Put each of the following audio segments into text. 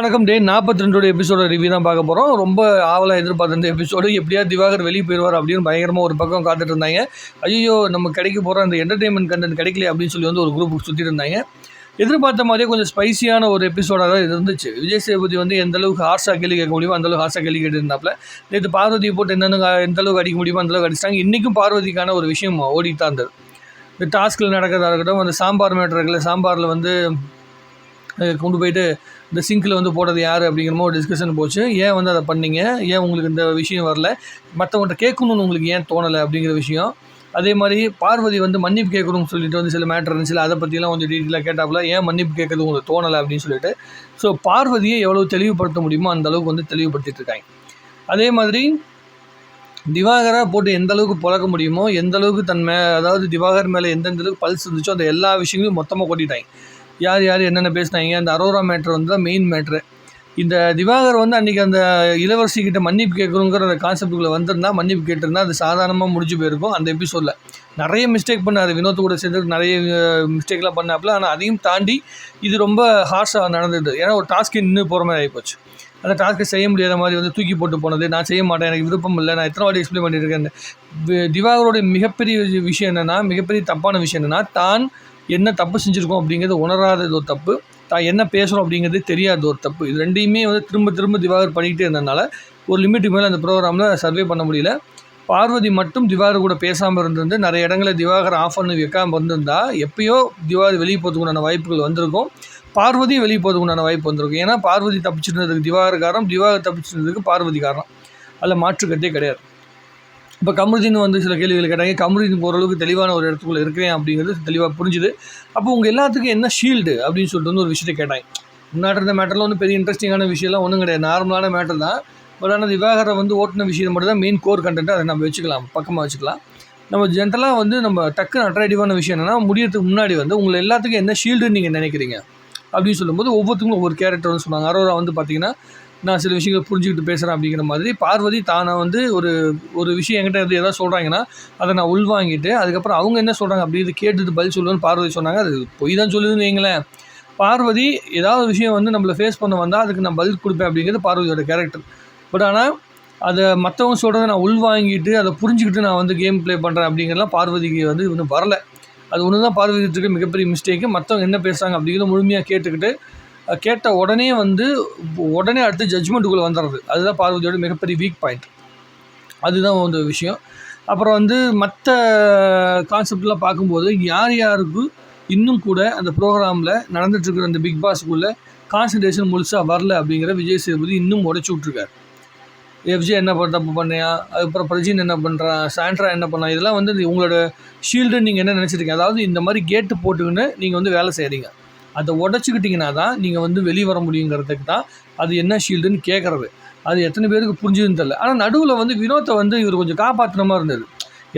வணக்கம். டே நாற்பத்தி ரெண்டோட எபிசோட ரிவ்யூ தான் பார்க்க போகிறோம் ரொம்ப ஆவலாக எதிர்பார்த்த எபிசோடு எப்படியா திவாகர் வெளியே போயிடுவார் அப்படின்னு பயங்கரமாக ஒரு பக்கம் காத்துட்டு இருந்தாங்க. ஐயோ நம்ம கிடைக்க போகிற அந்த என்டர்டெயின்மெண்ட் கண்டென்ட் கிடைக்கல அப்படின்னு சொல்லி வந்து ஒரு குரூப் சுற்றிட்டு இருந்தாங்க. எதிர்பார்த்த மாதிரியே கொஞ்சம் ஸ்பைசியான ஒரு எபிசோடாக தான் இது இருந்துச்சு. விஜய் சேதுபதி வந்து எந்த அளவுக்கு ஹார்ஸாக கேள்வி கேட்க முடியுமோ அந்த அளவுக்கு ஹார்ஷாக கேள்வி கேட்டுருந்தாப்புல. நேற்று பார்வதி போட்டு என்னென்ன எந்த அளவுக்கு அடிக்க முடியுமோ அந்தளவுக்கு அடிச்சிட்டாங்க. இன்றைக்கும் பார்வதிக்கான ஒரு விஷயம் ஓடிட்டு தான் இருந்தது. இந்த டாஸ்கில் நடக்கிறதா இருக்கட்டும் அந்த சாம்பார் மேட்ரு இருக்குல்ல சாம்பாரில் வந்து கொண்டு போயிட்டு இந்த சிங்கில் வந்து போட்டது யார் அப்படிங்கிற மாதிரி ஒரு டிஸ்கஷன் போச்சு. ஏன் வந்து அதை பண்ணீங்க? ஏன் உங்களுக்கு இந்த விஷயம் வரல? மற்றவங்கள்ட்ட கேட்கணும்னு உங்களுக்கு ஏன் தோணலை அப்படிங்கிற விஷயம். அதே மாதிரி பார்வதி வந்து மன்னிப்பு கேட்கணும்னு சொல்லிட்டு வந்து சில மேட்டர் இருந்துச்சு. அதை பற்றிலாம் கொஞ்சம் டீட்டெயிலாக கேட்டாப்புல ஏன் மன்னிப்பு கேட்கறது உங்களுக்கு தோணலை? அப்படின்னு சொல்லிட்டு. ஸோ பார்வதியை எவ்வளோ தெளிவுபடுத்த முடியுமோ அந்த அளவுக்கு வந்து தெளிவுபடுத்திட்டு இருக்காங்க. அதே மாதிரி திவாகராக போட்டு எந்த அளவுக்கு புழக்க முடியுமோ எந்த அளவுக்கு தன் மே அதாவது திவாகர் மேலே எந்தெந்த அளவுக்கு பல்ஸ் இருந்துச்சோ அந்த எல்லா விஷயங்களையும் மொத்தமாக கொட்டிட்டாங்க. யார் யார் என்னென்ன பேசினாங்க? அந்த அரோரா மேட்ரு வந்து தான் மெயின் மேட்ரு இந்த திவாகர் வந்து அன்றைக்கி அந்த இளவரசிக்கிட்ட மன்னிப்பு கேட்குறோங்கிற அந்த கான்செப்டுக்குள்ளே வந்திருந்தா மன்னிப்பு கேட்டிருந்தா அது சாதாரணமாக முடிஞ்சு போயிருக்கும். அந்த எபிசோடில் நிறைய மிஸ்டேக் பண்ணார். வினோத் கூட சேர்ந்து நிறைய மிஸ்டேக்லாம் பண்ணாப்புல. ஆனால் அதையும் தாண்டி இது ரொம்ப ஹார்ஷாக நடந்தது. ஏன்னா ஒரு டாஸ்க்கு நின்று போகிற மாதிரி ஆகிப்போச்சு அந்த டாஸ்க்கை செய்ய முடியாத மாதிரி வந்து தூக்கி போட்டு போனது. நான் செய்ய மாட்டேன். எனக்கு விருப்பம் இல்லை. நான் எத்தனை வாட்டி எக்ஸ்பிளைன் பண்ணியிருக்கேன் திவாகரோட மிகப்பெரிய விஷயம் என்னென்னா மிகப்பெரிய தப்பான விஷயம் என்னென்னா தான் என்ன தப்பு செஞ்சுருக்கோம் அப்படிங்கிறது உணராதது ஒரு தப்பு. தான் என்ன பேசுகிறோம் அப்படிங்கிறது தெரியாத ஒரு தப்பு. இது ரெண்டையுமே வந்து திரும்ப திரும்ப திவாகர் பண்ணிக்கிட்டே இருந்ததுனால ஒரு லிமிட்டுக்கு மேலே அந்த ப்ரோக்ராமில் சர்வே பண்ண முடியல. பார்வதி மட்டும் திவாகர் கூட பேசாமல் இருந்திருந்து நிறைய இடங்களில் திவாகர் ஆஃப் பண்ணி வைக்காமல் இருந்திருந்தா எப்பயோ திவாகர் வெளியே போகிறதுக்குண்டான வாய்ப்புகள் வந்திருக்கும். பார்வதியும் வெளியே போகிறதுக்குண்டான வாய்ப்பு வந்திருக்கும். ஏன்னா பார்வதி தப்பிச்சிருந்ததுக்கு திவாகர் காரணம் திவாகர் தப்பிச்சிருந்ததுக்கு பார்வதி காரணம். அதில் மாற்றுக்கட்டே கிடையாது. இப்போ கமருதீன் வந்து சில கேள்விகள் கேட்டாங்க. கமருதீன் அளவுக்கு தெளிவான ஒரு இடத்துக்குள்ள இருக்கிறேன் அப்படிங்கிறது தெளிவாக புரிஞ்சுது. அப்போ உங்கள் எல்லாத்துக்கும் என்ன ஷீல்டு அப்படின்னு சொல்லிட்டு வந்து ஒரு விஷயத்தை கேட்டாங்க. முன்னாடி இருந்த மேட்டரில் ஒன்றும் பெரிய இன்ட்ரெஸ்டிங்கான விஷயம்லாம் ஒன்றும் கிடையாது. நார்மலான மேட்டர் தான். பட் ஆனால் விவாகரம் வந்து ஓட்டின விஷயம் மட்டும் தான் மெயின் கோர் கண்டென்ட் அதை நம்ம வச்சுக்கலாம். பக்கமாக வச்சுக்கலாம். நம்ம ஜென்ரலாக வந்து நம்ம டக்குன்னு அட்ராக்டிவான விஷயம் என்னென்னா முடியறதுக்கு முன்னாடி வந்து உங்களை எல்லாத்துக்கும் என்ன ஷீல்டுன்னு நீங்கள் நினைக்கிறீங்க? அப்படின்னு சொல்லும்போது ஒவ்வொருத்தருக்கும் ஒவ்வொரு கேரக்டர் வந்து சொன்னாங்க. அரோரா வந்து பார்த்திங்கன்னா நான் சில விஷயங்களை புரிஞ்சுக்கிட்டு பேசுகிறேன் அப்படிங்கிற மாதிரி. பார்வதி தானே வந்து ஒரு ஒரு விஷயம் என்கிட்ட வந்து எதாவது சொல்கிறாங்கன்னா அதை நான் உள்வாங்கிட்டு அதுக்கப்புறம் அவங்க என்ன சொல்கிறாங்க அப்படிங்கிறது கேட்டுட்டு பதில் சொல்லுவேன்னு பார்வதி சொன்னாங்க. அது பொய் தான் சொல்லுதுன்னு வைங்களேன். பார்வதி ஏதாவது விஷயம் வந்து நம்மளை ஃபேஸ் பண்ண வந்தால் அதுக்கு நான் பதில் கொடுப்பேன் அப்படிங்கிறது பார்வதியோட கேரக்டர் பட் ஆனால் அதை மற்றவங்க சொல்கிறத நான் உள்வாங்கிட்டு அதை புரிஞ்சுக்கிட்டு நான் வந்து கேம் ப்ளே பண்ணுறேன் அப்படிங்கிறலாம் பார்வதிக்கு வந்து இன்னும் வரல. அது ஒன்று தான் பார்வதிக்கு மிகப்பெரிய மிஸ்டேக்கு மற்றவங்க என்ன பேசுகிறாங்க அப்படிங்கிறத முழுமையாக கேட்டுக்கிட்டு கேட்ட உடனே வந்து உடனே அடுத்து ஜட்ஜ்மெண்ட்டுக்குள்ளே வந்துடுறது. அதுதான் பார்வதியோட மிகப்பெரிய வீக் பாயிண்ட் அதுதான் வந்து விஷயம். அப்புறம் வந்து மற்ற கான்செப்ட்லாம் பார்க்கும்போது யார் யாருக்கு இன்னும் கூட அந்த ப்ரோக்ராமில் நடந்துட்டுருக்கிற அந்த பிக் பாஸ்க்குள்ளே கான்சன்ட்ரேஷன் முழுசாக வரல அப்படிங்கிற விஜய் சேதுபதி இன்னும் உடச்சி விட்ருக்காரு எஃப்ஜே என்ன பண்ண தப்பு பண்ணியா? அதுக்கப்புறம் பிரஜின் என்ன பண்ணுறான் சாண்ட்ரா என்ன பண்ணா? இதெல்லாம் வந்து உங்களோட ஷீல்டு நீங்கள் என்ன நினச்சிருக்கீங்க? அதாவது இந்த மாதிரி கேட்டு போட்டுக்கின்னு நீங்கள் வந்து வேலை செய்கிறீங்க அதை உடச்சிக்கிட்டிங்கன்னா தான் நீங்கள் வந்து வெளியே வர முடியுங்கிறதுக்கு தான் அது என்ன ஷீல்டுன்னு கேட்குறது அது எத்தனை பேருக்கு புரிஞ்சுதுன்னு தெரில ஆனால் நடுவில் வந்து வினோத்தை வந்து இவர் கொஞ்சம் காப்பாற்றின மாதிரி இருந்தது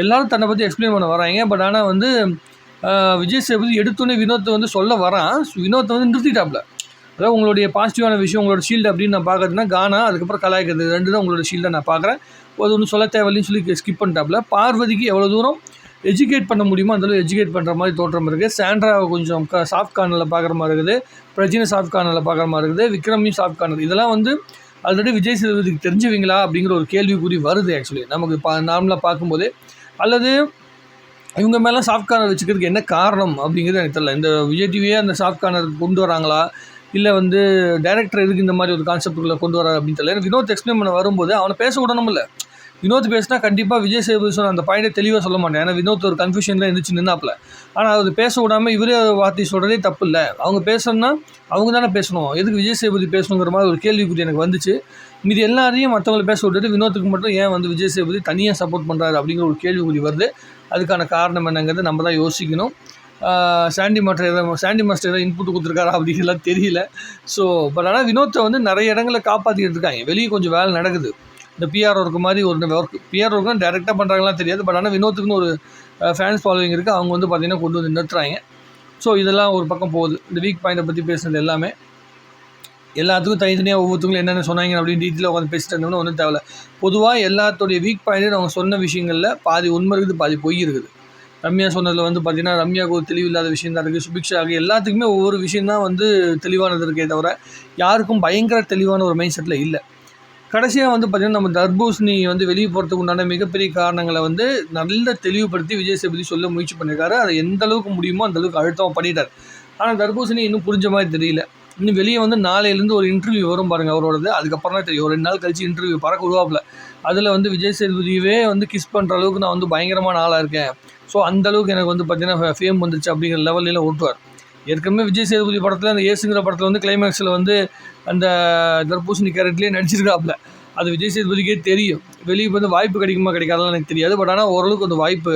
எல்லோரும் தன்னை பற்றி எக்ஸ்பிளைன் பண்ண வராங்க. பட் ஆனால் வந்து விஜய் சேதுபதி எடுத்தோன்னே வினோத்தை வந்து சொல்ல வரான். வினோத்தை வந்து நிறுத்திட்டாப்ல. அதாவது உங்களுடைய பாசிட்டிவான விஷயம் உங்களோட ஷீல்டு அப்படின்னு நான் பார்க்குறதுனா கானா அதுக்கப்புறம் கலாய்க்கிறது ரெண்டு தான் உங்களோட ஷீல்டை நான் பார்க்குறேன் அது ஒன்றும் சொல்ல தேவையில்லைன்னு சொல்லி ஸ்கிப் பண்ணிட்டாப்ல. பார்வதிக்கு எவ்வளோ தூரம் எஜுகேட் பண்ண முடியுமோ அந்தளவு எஜுகேட் பண்ணுற மாதிரி தோற்றம் இருக்குது சாண்ட்ராவை கொஞ்சம் க சாஃப்ட் கார்னரில் பார்க்குற மாதிரி இருக்குது. பிரஜினை சாஃப்ட் கார்னரில் பார்க்குற மாதிரி இருக்குது. விக்ரமையும் சாஃப்ட் கார்னர். இதெல்லாம் வந்து ஆல்ரெடி விஜய் சேதுபதிக்கு தெரிஞ்சுவீங்களா அப்படிங்கிற ஒரு கேள்விக்குறி வருது ஆக்சுவலி நமக்கு பா நார்மலாக பார்க்கும்போது. அல்லது இவங்க மேலே சாஃப்ட் கார்னர் வச்சுக்கிறதுக்கு என்ன காரணம் அப்படிங்கிறது எனக்கு தெரியல. இந்த விஜய் டிவியே அந்த சாஃப்ட் கார்னர் கொண்டு வராங்களா? இல்லை வந்து டேரக்டர் எதுக்கு இந்த மாதிரி ஒரு கான்செப்ட்டுக்குள்ளே கொண்டு வராரு அப்படின்னு தெரியல. எனக்கு வினோத் எக்ஸ்பிளைன் பண்ண வரும்போது அவனை பேச விடணும் இல்லை. வினோத் பேசினா கண்டிப்பாக விஜய் சேதுபதி சொன்ன அந்த பாயிண்டை தெளிவாக சொல்ல மாட்டேன். ஏன்னா வினோத் ஒரு கன்ஃபியூஷனில் இருந்துச்சு நின்னாப்புல ஆனால் அது பேச விடாமல் இவரே அதை வார்த்தை சொல்கிறதே தப்பு இல்லை அவங்க பேசணும்னா அவங்க தானே பேசணும். எதுக்கு விஜய் சேதுபதி பேசணுங்கிற மாதிரி ஒரு கேள்விக்குறி எனக்கு வந்துச்சு. மீதி எல்லாரையும் மற்றவங்களை பேச விட்டுட்டு வினோத்துக்கு மட்டும் ஏன் வந்து விஜய் சேதுபதி தனியாக சப்போர்ட் பண்ணுறாரு அப்படிங்கிற ஒரு கேள்விக்குறி வருது. அதுக்கான காரணம் என்னங்கிறது நம்ம தான் யோசிக்கணும். சாண்டி மாஸ்டர் எதாவது சாண்டி மாஸ்டர் எதாவது இன்புட் கொடுத்துருக்காரா அப்படிங்கிறலாம் தெரியல. ஸோ பட் ஆனால் வினோத்தை வந்து நிறைய இடங்களில் காப்பாற்றிட்டு இருக்காங்க. வெளியே கொஞ்சம் வேலை நடக்குது. இந்த பிஆர் ஒர்க்கு மாதிரி ஒரு ஒர்க் பிஆர் ஒர்க்கும் டேரெக்டாக பண்ணுறாங்களாம் தெரியாது. பட் ஆனால் வினோத்துக்குன்னு ஒரு ஃபேன்ஸ் ஃபாலோவிங் இருக்குது அவங்க வந்து பார்த்திங்கன்னா கொண்டு வந்து நிறுத்துறாங்க. ஸோ இதெல்லாம் ஒரு பக்கம் போகுது. இந்த வீக் பாயிண்ட்டை பற்றி பேசுனது எல்லாமே. எல்லாத்துக்கும் தனித்தனியாக ஒவ்வொருத்தங்களும் என்னென்ன சொன்னாங்க அப்படின்னு டீட்டெயிலாக உட்காந்து பேசிட்டு இருந்தோம்னு ஒன்றும் தேவையில்ல. பொதுவாக எல்லாத்தோடைய வீக் பாயிண்ட்டு அவங்க சொன்ன விஷயங்களில் பாதி உண்மை இருக்குது பாதி பொய் இருக்குது. ரம்யா சொன்னதில் வந்து பார்த்திங்கன்னா ரம்யாவுக்கு ஒரு தெளிவு இல்லாத விஷயம் தான் இருக்குது சுபிக்ஷாவுக்கு எல்லாத்துக்குமே ஒவ்வொரு விஷயம் தான் வந்து தெளிவானது இருக்கே தவிர யாருக்கும் பயங்கர தெளிவான ஒரு மைண்ட் செட்டில் இல்லை. கடைசியாக வந்து பார்த்திங்கன்னா நம்ம தர்பூசணி வந்து வெளியே போகிறதுக்கு உண்டான மிகப்பெரிய காரணங்களை வந்து நல்ல தெளிவுபடுத்தி விஜய் சேதுபதி சொல்ல முயற்சி பண்ணியிருக்காரு அதை எந்த அளவுக்கு முடியுமோ அந்த அளவுக்கு அழுத்தம் பண்ணிட்டார். ஆனால் தர்பூசணி இன்னும் புரிஞ்ச மாதிரி தெரியல. இன்னும் வெளியே வந்து நாளையிலேருந்து ஒரு இன்டர்வியூ வரும் பாருங்கள் அவரோடது. அதுக்கப்புறம் தான் தெரியும். ஒரு ரெண்டு நாள் கழிச்சு இன்டர்வியூ பறக்க உருவாப்பில் அதில் வந்து விஜய் சேதுபதியவே வந்து கிஸ் பண்ணுற அளவுக்கு நான் வந்து பயங்கரமான ஆளாக இருக்கேன். ஸோ அந்தளவுக்கு எனக்கு வந்து பார்த்தீங்கன்னா ஃபேம் வந்துருச்சு அப்படிங்கிற லெவலில் ஓட்டுவார். ஏற்கனவே விஜய் சேதுபதி படத்தில் அந்த ஏசுங்கிற படத்தில் வந்து கிளைமேக்ஸில் வந்து அந்த தர்பூசணி கேரட்லேயே நடிச்சிருக்காப்புல அது விஜய் சேதுபதிக்கே தெரியும். வெளியே வந்து வாய்ப்பு கிடைக்குமா கிடைக்காதெல்லாம் எனக்கு தெரியாது. பட் ஆனால் ஓரளவுக்கு அந்த வாய்ப்பு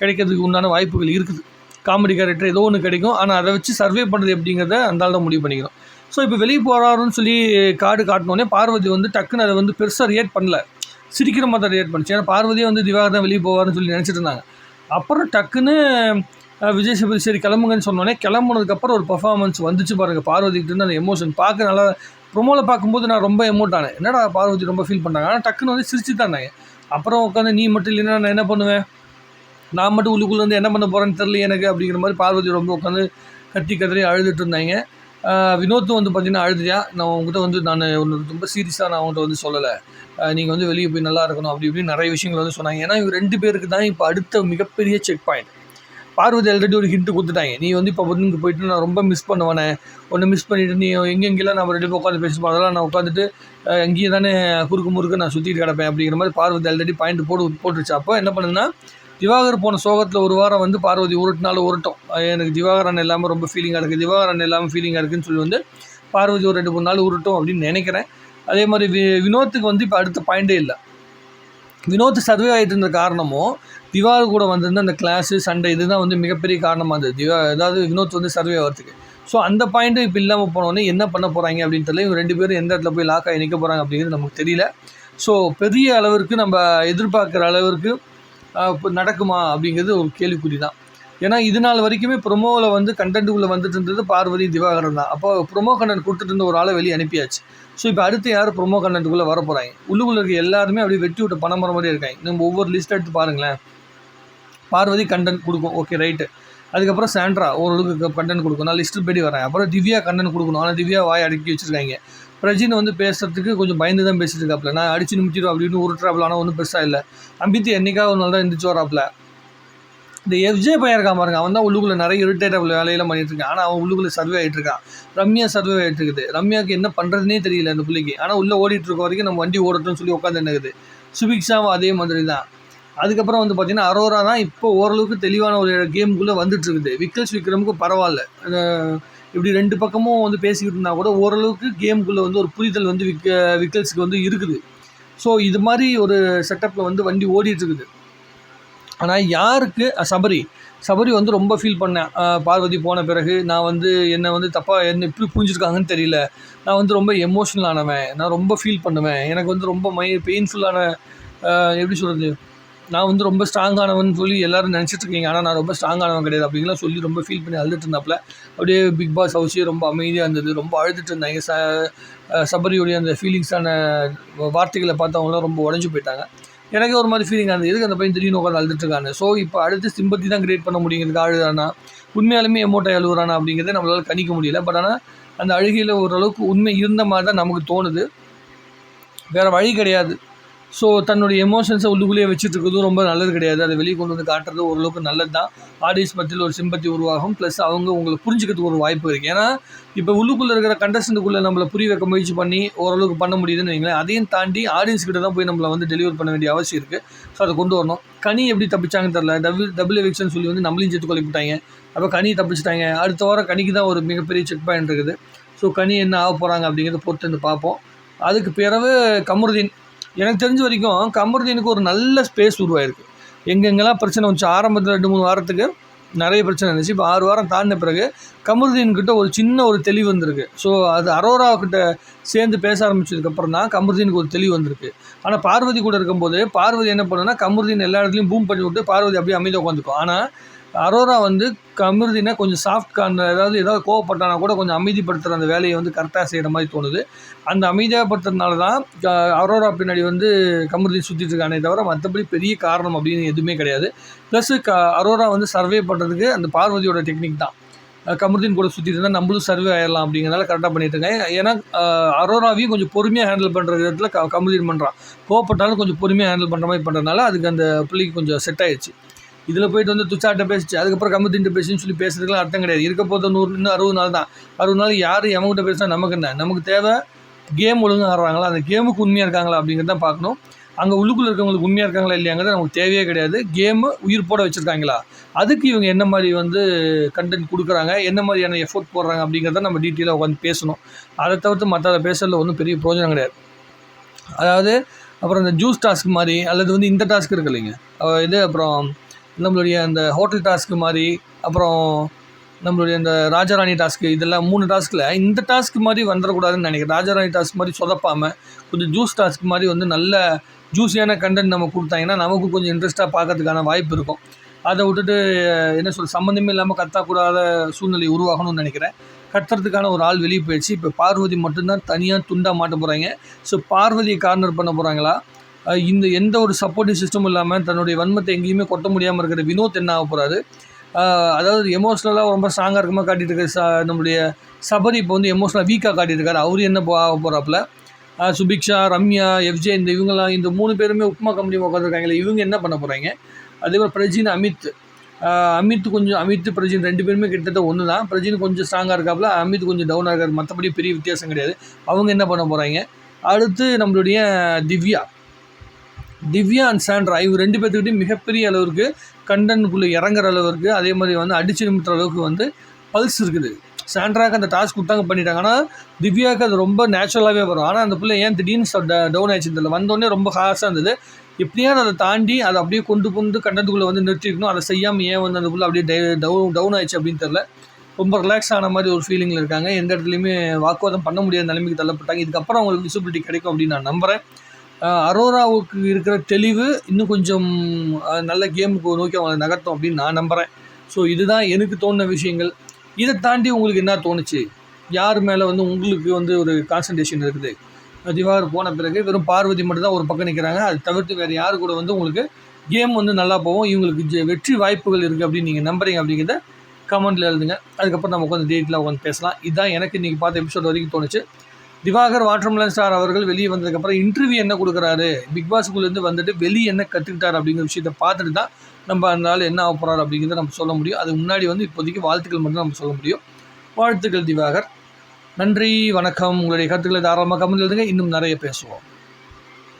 கிடைக்கிறதுக்கு உண்டான வாய்ப்புகள் இருக்குது. காமெடி கேரக்டர் ஏதோ ஒன்று கிடைக்கும். ஆனால் அதை வச்சு சர்வே பண்ணுறது எப்படிங்கிறத அந்த தான் முடிவு பண்ணிக்கணும். ஸோ இப்போ வெளியே போகிறாருன்னு சொல்லி காடு காட்டினோடனே பார்வதி வந்து டக்குன்னு அதை வந்து பெருசாக ரியாக்ட் பண்ணல. சிரிக்கிற மாதிரி ரியாக்ட் பண்ணிச்சு. ஏன்னா பார்வதியே வந்து திவாகர் தான் வெளியே போவார்னு சொல்லி நினச்சிட்டு இருந்தாங்க. அப்புறம் டக்குன்னு விஜய் சேதுபதி சரி கிளம்புங்கன்னு சொன்னோடனே கிளம்புனதுக்கப்புறம் ஒரு பர்ஃபார்மன்ஸ் வந்துச்சு பாருங்கள் பார்வதிக்கிட்ட இருந்து அந்த எமோஷன் பார்க்க நல்லா ப்ரொமோவில் பார்க்கும்போது நான் ரொம்ப எமோட் ஆனேன். என்னடா பார்வதி ரொம்ப ஃபீல் பண்ணாங்க ஆனால் டக்குன்னு வந்து சிரிச்சு தானாங்க அப்புறம் உட்காந்து நீ மட்டும் இல்லைன்னா நான் என்ன பண்ணுவேன்? நான் மட்டும் உள்ளுக்குள்ளே வந்து என்ன பண்ண போகிறேன்னு தெரில எனக்கு அப்படிங்கிற மாதிரி பார்வதி ரொம்ப உட்காந்து கத்தி கதறி அழுதுட்டு இருந்தாங்க. வினோத்தும் வந்து பார்த்தீங்கன்னா அழுதுறியா நான் உங்ககிட்ட வந்து நான் ஒன்று ரொம்ப சீரியஸாக நான் அவங்ககிட்ட வந்து சொல்லலை. நீங்கள் வந்து வெளியே போய் நல்லா இருக்கணும் அப்படி இப்படின்னு நிறைய விஷயங்கள் வந்து சொன்னாங்க. ஏன்னா இவங்க ரெண்டு பேருக்கு தான் இப்போ அடுத்த மிகப்பெரிய செக் பாயிண்ட் பார்வதி ஆல்ரெடி ஒரு ஹிண்ட்டு கொடுத்துட்டாங்க. நீ வந்து இப்போ வந்து இங்கே போயிட்டு நான் ரொம்ப மிஸ் பண்ணுவேனே. ஒன்று மிஸ் பண்ணிவிட்டு நீ எங்கெங்கெல்லாம் நம்ம ரெண்டு உட்காந்து பேசுவோம் அதெல்லாம் நான் உட்காந்துட்டு அஹ், தானே குறுக்கு முறுக்கு நான் சுற்றிட்டு கிடப்பேன் அப்படிங்கிற மாதிரி பார்வதி ஆல்ரெடி பாயிண்ட் போட்டு போட்டுருச்சு. அப்போ என்ன பண்ணுதுன்னா திவாகர் போன சோகத்தில் ஒரு வாரம் வந்து பார்வதி உருட்டினாலும் உருட்டும். எனக்கு திவாகர் அண்ணன் இல்லாமல் ரொம்ப ஃபீலிங்காக இருக்குது திவாகர் அண்ணன் இல்லாமல் ஃபீலிங்காக இருக்குதுன்னு சொல்லி வந்து பார்வதி ஒரு ரெண்டு மூணு நாள் உருட்டும் அப்படின்னு நினைக்கிறேன். அதே மாதிரி வி வினோத்துக்கு வந்து இப்போ அடுத்த பாயிண்டே இல்லை. வினோத் சர்வே ஆகிட்டு இருந்த காரணமும் திவாகர் கூட வந்திருந்த அந்த கிளாஸு சண்டை இதுதான் வந்து மிகப்பெரிய காரணமாக இருந்தது. திவா அதாவது வினோத் வந்து சர்வே ஆகிறதுக்கு ஸோ அந்த பாயிண்ட்டும் இப்போ இல்லாமல் போனோடனே என்ன பண்ண போகிறாங்க அப்படின்னு தெரியல. இவங்க ரெண்டு பேரும் எந்த இடத்துல போய் லாக் ஆகி நிற்க போகிறாங்க அப்படிங்கிறது நமக்கு தெரியல. ஸோ பெரிய அளவிற்கு நம்ம எதிர்பார்க்குற அளவிற்கு இப்போ நடக்குமா அப்படிங்கிறது ஒரு கேள்விக்குறி தான். ஏன்னா இது நாள் வரைக்குமே ப்ரொமோவில் வந்து கண்டென்ட்டுக்குள்ளே வந்துட்டு இருந்தது பார்வதி திவாகரன் தான். அப்போ ப்ரொமோ கண்டென்ட் கொடுத்துட்டு இருந்த ஒரு ஆளை வெளியே அனுப்பியாச்சு. ஸோ இப்போ அடுத்து யார் ப்ரொமோ கண்டென்ட்டுக்குள்ளே வர போகிறாங்க உள்ளுக்குள்ளே இருக்க எல்லாருமே அப்படியே வெட்டி விட்டு பணம் மாதிரி மாதிரியே இருக்காங்க. நம்ம ஒவ்வொரு லிஸ்ட் எடுத்து பாருங்களேன். பார்வதி கண்டென்ட் கொடுக்கும். ஓகே ரைட்டு அதுக்கப்புறம் சாண்ட்ரா ஓரளவுக்கு கண்டென்ட் கொடுக்கும். நான் லிஸ்ட்டு படி வரேன். அப்புறம் திவ்யா கண்டென்ட் கொடுக்கணும். ஆனால் திவ்யா வாய் அடக்கி வச்சிருக்காங்க. பிரஜின் வந்து பேசுகிறதுக்கு கொஞ்சம் பயந்து தான் பேசிட்டு இருக்காப்புல நான் அடிச்சு நிமிச்சிடும் அப்படின்னு உருட்டுறாப்புல ஆனால் ஒன்றும் பெருசாக இல்லை. அம்பித்தி என்றைக்காக ஒரு நாள் தான் எந்திரிச்சு வராப்புல இந்த எஃப்ஜே பையன் இருக்கான் பாருங்க. அவன் தான் உள்ளுக்குள்ள நிறைய இரிட்டேட்டபிள் வேலையெல்லாம் பண்ணிட்டு இருக்கான். ஆனால் அவன் உள்ளுக்குள்ளே சர்வே ஆகிட்டு இருக்கான். ரம்யா சர்வே ஆகிட்டு இருக்குது. ரம்யாவுக்கு என்ன பண்ணுறதுனே தெரியல அந்த பிள்ளைக்கு. ஆனால் உள்ளே ஓடிட்டு இருக்க வரைக்கும் நம்ம வண்டி ஓடட்டும்னு சொல்லி உட்காந்து என்னக்குது சுபிக்ஷாவும் அதே மாதிரி தான். அதுக்கப்புறம் வந்து பார்த்தீங்கன்னா அரோரா தான் இப்போ ஓரளவுக்கு தெளிவான ஒரு கேமுக்குள்ளே வந்துட்டுருக்குது. விக்கல்ஸ் விக்ரமுக்கு பரவாயில்ல. இப்படி ரெண்டு பக்கமும் வந்து பேசிக்கிட்டு இருந்தால் கூட ஓரளவுக்கு கேமுக்குள்ளே வந்து ஒரு புரிதல் வந்து விக்க விக்கல்ஸுக்கு வந்து இருக்குது. ஸோ இது மாதிரி ஒரு செட்டப்பில் வந்து வண்டி ஓடிட்டுருக்குது. ஆனால் யாருக்கு சபரி. சபரி வந்து ரொம்ப ஃபீல் பண்ணேன். பார்வதி போன பிறகு நான் வந்து என்னை வந்து தப்பாக என்ன எப்படி புரிஞ்சுருக்காங்கன்னு தெரியல. நான் வந்து ரொம்ப எமோஷ்னல் ஆனவன். நான் ரொம்ப ஃபீல் பண்ணுவேன். எனக்கு வந்து ரொம்ப மை பெயின்ஃபுல்லான எப்படி சொல்கிறது நான் வந்து ரொம்ப ஸ்ட்ராங்கானவன் சொல்லி எல்லாரும் நினச்சிட்ருக்கீங்க ஆனால் நான் ரொம்ப ஸ்ட்ராங்கானவன் கிடையாது அப்படிங்கலாம் சொல்லி ரொம்ப ஃபீல் பண்ணி அழுதுட்டு இருந்தாப்புல. அப்படியே பிக் பாஸ் ஹவுஸே ரொம்ப அமைதியாக இருந்தது. ரொம்ப அழுதுட்டு இருந்தாங்க ச சபரியுடைய அந்த ஃபீலிங்ஸான வார்த்தைகளை பார்த்து அவங்களாம் ரொம்ப உடஞ்சி போயிட்டாங்க. எனக்கு ஒரு மாதிரி ஃபீலிங் இருந்தது. எதுக்கு அந்த பையன் திடீர்னு உட்காந்து அழுதுட்டு இருக்காங்க ஸோ இப்போ அடுத்து சிம்பத்தி தான் கிரியேட் பண்ண முடியுங்கிறது அழுதானா உண்மையாலுமே எமோட்டை அழுகுறானா அப்படிங்கிறத நம்மளால் கணிக்க முடியல. பட் ஆனால் அந்த அழுகையில் ஓரளவுக்கு உண்மை இருந்த மாதிரி தான் நமக்கு தோணுது. வேறு வழி கிடையாது. ஸோ தன்னுடைய எமோஷன்ஸை உள்ளுக்குள்ளேயே வச்சுட்டு இருக்கிறதும் ரொம்ப நல்லது கிடையாது. அதை வெளியே கொண்டு வந்து காட்டுறது ஓரளவுக்கு நல்லது தான் ஆடியன்ஸ் மத்தியில் ஒரு சிம்பத்தி உருவாகும். ப்ளஸ் அவங்க உங்களை புரிஞ்சுக்கிறதுக்கு ஒரு வாய்ப்பு இருக்குது ஏன்னா இப்போ உள்ளுக்குள்ளே இருக்கிற கண்டஸ்டன்ட்டுக்குள்ளே நம்மளை புரிய வைக்க முயற்சி பண்ணி ஓரளவுக்கு பண்ண முடியுதுன்னு வைங்களேன். அதையும் தாண்டி ஆடியன்ஸ் கிட்ட தான் போய் நம்மளை வந்து டெலிவர் பண்ண வேண்டிய அவசியம் இருக்குது ஸோ அதை கொண்டு வரணும். கனி எப்படி தப்பிச்சாங்கன்னு தெரில டபுள் டபுள் எவிக்ஷன் சொல்லி வந்து நம்மளையும் சேர்த்து கொலைப்பிட்டாங்க அப்போ கனி தப்பிச்சிட்டாங்க. அடுத்த வாரம் கனிக்கு தான் ஒரு மிகப்பெரிய செக் பாயிண்ட் இருக்குது. ஸோ கனி என்ன ஆக போகிறாங்க அப்படிங்கிறத பொறுத்து வந்து பார்ப்போம். அதுக்கு பிறகு கமருதீன் எனக்கு தெரிஞ்ச வரைக்கும் கமருதீனுக்கு ஒரு நல்ல ஸ்பேஸ் உருவாயிருக்கு. எங்கெங்கெல்லாம் பிரச்சனை வந்துச்சு? ஆரம்பத்தில் ரெண்டு மூணு வாரத்துக்கு நிறைய பிரச்சனை இருந்துச்சு. இப்போ ஆறு வாரம் தாண்டின பிறகு கமருதீன்கிட்ட ஒரு சின்ன ஒரு தெளிவு வந்திருக்கு. ஸோ அது அரோராக்கிட்ட சேர்ந்து பேச ஆரம்பிச்சதுக்கப்புறம் தான் கமருதீனுக்கு ஒரு தெளிவு வந்திருக்கு. ஆனால் பார்வதி கூட இருக்கும்போது பார்வதி என்ன பண்ணுன்னா கமருதீன் எல்லா இடத்துலையும் பூம் பண்ணி விட்டு பார்வதி அப்படியே அமைதியாக உட்காந்துக்கும் ஆனால் அரோரா வந்து கமிருதினா கொஞ்சம் சாஃப்ட் கார்னர் ஏதாவது ஏதாவது கோவப்பட்டானா கூட கொஞ்சம் அமைதிப்படுத்துகிற அந்த வேலையை வந்து கரெக்டாக செய்கிற மாதிரி தோணுது. அந்த அமைதியாகப்படுத்துறதுனால தான் அரோரா பின்னாடி வந்து கமிருதி சுற்றிட்டு இருக்கானே தவிர மற்றபடி பெரிய காரணம் அப்படின்னு எதுவுமே கிடையாது. ப்ளஸ் க அரோரா வந்து சர்வே பண்ணுறதுக்கு அந்த பார்வதியோட டெக்னிக் தான். கமருதீன் கூட சுற்றிட்டு இருந்தால் நம்மளும் சர்வே ஆயிடலாம் அப்படிங்கிறனால கரெக்டாக பண்ணிட்டு இருக்காங்க ஏன்னா அரோராவையும் கொஞ்சம் பொறுமையாக ஹேண்டில் பண்ணுற விதத்தில் க கமருதீன் பண்ணுறான் கோவப்பட்டாலும் கொஞ்சம் பொறுமையாக ஹேண்டில் பண்ணுற மாதிரி பண்ணுறதுனால அதுக்கு அந்த பிள்ளைக்கு கொஞ்சம் செட் ஆயிடுச்சு. இதில் போயிட்டு வந்து துச்சாட்ட பேசிச்சு. அதுக்கப்புறம் கமுத்தின்ட்டு பேசின்னு சொல்லி பேசுறதுக்குலாம் அர்த்தம் கிடையாது. இருக்க போது நூறு இன்னும் அறுபது நாள் தான். அறுபது நாள் யார் எவங்கிட்ட பேசினா நமக்கு என்ன? நமக்கு தேவை கேம் ஒழுங்காக ஆடுறாங்களா? அந்த கேமுக்கு உண்மையாக இருக்காங்களா அப்படிங்கிறத தான் பார்க்கணும். அங்கே உள்ளுக்குள்ளே இருக்கவங்களுக்கு உண்மையாக இருக்காங்களா இல்லையாங்கிறது நமக்கு தேவையே கிடையாது. கேமு உயிர் போட வச்சுருக்காங்களா? அதுக்கு இவங்க என்ன மாதிரி வந்து கண்டென்ட் கொடுக்குறாங்க? என்ன மாதிரியான எஃபோர்ட் போடுறாங்க அப்படிங்கிறத நம்ம டீட்டெயிலாக உட்காந்து பேசணும். அதை தவிர்த்து மற்ற பேசுறதுல ஒன்றும் பெரிய பிரயோஜனம் கிடையாது. அதாவது அப்புறம் இந்த ஜூஸ் டாஸ்க் மாதிரி அல்லது வந்து இந்த டாஸ்க் இருக்கு இல்லைங்க. இது அப்புறம் நம்மளுடைய அந்த ஹோட்டல் டாஸ்க் மாதிரி அப்புறம் நம்மளுடைய இந்த ராஜாராணி டாஸ்க்கு இதெல்லாம் மூணு டாஸ்கில் இந்த டாஸ்க் மாதிரி வந்துடக்கூடாதுன்னு நினைக்கிறேன். ராஜாராணி டாஸ்க் மாதிரி சொதப்பாமல் கொஞ்சம் ஜூஸ் டாஸ்க் மாதிரி வந்து நல்ல ஜூஸியான கண்டென்ட் நம்ம கொடுத்தாங்கன்னா நமக்கு கொஞ்சம் இன்ட்ரெஸ்ட்டாக பார்க்கறதுக்கான வாய்ப்பு இருக்கும். அதை விட்டுட்டு என்ன சொல் சம்மந்தமே இல்லாமல் கத்தக்கூடாத சூழ்நிலை உருவாகணும்னு நினைக்கிறேன். கத்துறதுக்கான ஒரு ஆள் வெளியே போயிடுச்சு. இப்போ பார்வதி மட்டும்தான் தனியாக துண்டாக மாட்ட போகிறாங்க ஸோ பார்வதியை கார்னர் பண்ண போகிறாங்களா இந்த எந்த ஒரு சப்போர்ட்டிவ் சிஸ்டமும் இல்லாமல் தன்னுடைய வன்மத்தை எங்கேயுமே கொட்ட முடியாமல் இருக்கிற வினோத் என்ன ஆக போகிறாரு அதாவது எமோஷ்னலாக ரொம்ப ஸ்ட்ராங்காக இருக்கமா காட்டிட்டு இருக்க ச நம்மளுடைய சபரி இப்போ வந்து எமோஷ்னலாக வீக்காக காட்டியிருக்காரு இருக்காரு. அவர் என்ன ஆக போகிறாப்புல சுபிக்ஷா ரம்யா எஃப்ஜே இந்த இவங்கெல்லாம் இந்த மூணு பேருமே உப்மா கம்பெனி உட்காந்துருக்காங்களே இவங்க என்ன பண்ண போகிறாங்க அதே மாதிரி பிரஜின் அமித். அமித் கொஞ்சம் அமித் பிரஜின் ரெண்டு பேருமே கிட்டத்தட்ட ஒன்று தான் பிரஜின் கொஞ்சம் ஸ்ட்ராங்காக இருக்காப்புல அமித் கொஞ்சம் டவுனாக இருக்காரு. மற்றபடி பெரிய வித்தியாசம் கிடையாது. அவங்க என்ன பண்ண போகிறாங்க அடுத்து நம்மளுடைய திவ்யா. திவ்யா அண்ட் சாண்ட்ரா இவங்க ரெண்டு பேர்த்துக்கிட்டையும் மிகப்பெரிய அளவுக்கு கண்டனுக்குள்ளே இறங்குற அளவுக்கு அதே மாதிரி வந்து அடிச்சு நிமிட்டுற அளவுக்கு வந்து பல்ஸ் இருக்குது. சாண்ட்ராக்கு அந்த டாஸ்க் கொடுத்தாங்க பண்ணிட்டாங்க. ஆனால் திவ்யாவுக்கு அது ரொம்ப நேச்சுரலாகவே வரும். ஆனால் அந்த பிள்ளை ஏன் திடீர்னு டவுன் ஆயிடுச்சு தெரியல. வந்தோடனே ரொம்ப ஹாஸாக இருந்தது. எப்படியாவது அதை தாண்டி அதை அப்படியே கொண்டு கொண்டு கண்டத்துக்குள்ளே வந்து நிறுத்திக்கணும் அதை செய்யாமல் ஏன் வந்து அந்த பிள்ளை அப்படியே டவுன் டவுன் ஆயிடுச்சு அப்படின்னு தெரில ரொம்ப ரிலாக்ஸ் ஆன மாதிரி ஒரு ஃபீலிங்கில் இருக்காங்க. எந்த இடத்துலையுமே வாக்குவாதம் பண்ண முடியாத நிலைமைக்கு தள்ளப்பட்டாங்க. இதுக்கப்புறம் அவங்களுக்கு விசிபிலிட்டி கிடைக்கும் அப்படின்னு நான் நம்புகிறேன் அரோராவுக்கு இருக்கிற தெளிவு இன்னும் கொஞ்சம் நல்ல கேமுக்கு நோக்கி அவங்களை நகர்த்தும் அப்படின்னு நான் நம்புகிறேன் ஸோ இதுதான் எனக்கு தோணுன விஷயங்கள். இதை தாண்டி உங்களுக்கு என்ன தோணுச்சு? யார் மேலே வந்து உங்களுக்கு வந்து ஒரு கான்சன்ட்ரேஷன் இருக்குது? திவார் போன பிறகு வெறும் பார்வதி மட்டும்தான் ஒரு பக்கம் நிற்கிறாங்க அது தவிர்த்து வேறு யார் கூட வந்து உங்களுக்கு கேம் வந்து நல்லா போகும் இவங்களுக்கு ஜெ- வெற்றி வாய்ப்புகள் இருக்குது அப்படின்னு நீங்கள் நம்புறீங்க அப்படிங்கிறத கமெண்ட்டில் எழுதுங்க. அதுக்கப்புறம் நம்ம உட்காந்து டேட்டில் உட்காந்து பேசலாம். இதுதான் எனக்கு இன்றைக்கி பார்த்த எபிசோட் வரைக்கும் தோணுச்சு. திவாகர் வாட்டர்மலன் ஸ்டார் அவர்கள் வெளியே வந்ததுக்கப்புறம் இன்டர்வியூ என்ன கொடுக்குறாரு? பிக் பாஸ்க்குள்ளேருந்து வந்துட்டு வெளியே என்ன கற்றுக்கிட்டார் அப்படிங்கிற விஷயத்த பார்த்துட்டு தான் நம்ம அந்த என்ன ஆக போகிறார் அப்படிங்கிறத நம்ம சொல்ல முடியும். அதுக்கு முன்னாடி வந்து இப்போதைக்கு வாழ்த்துக்கள் மட்டும் நம்ம சொல்ல முடியும். வாழ்த்துக்கள் திவாகர். நன்றி வணக்கம். உங்களுடைய கருத்துக்களை தாராளமாக கமெண்ட் எழுதுங்க. இன்னும் நிறைய பேசுவோம்.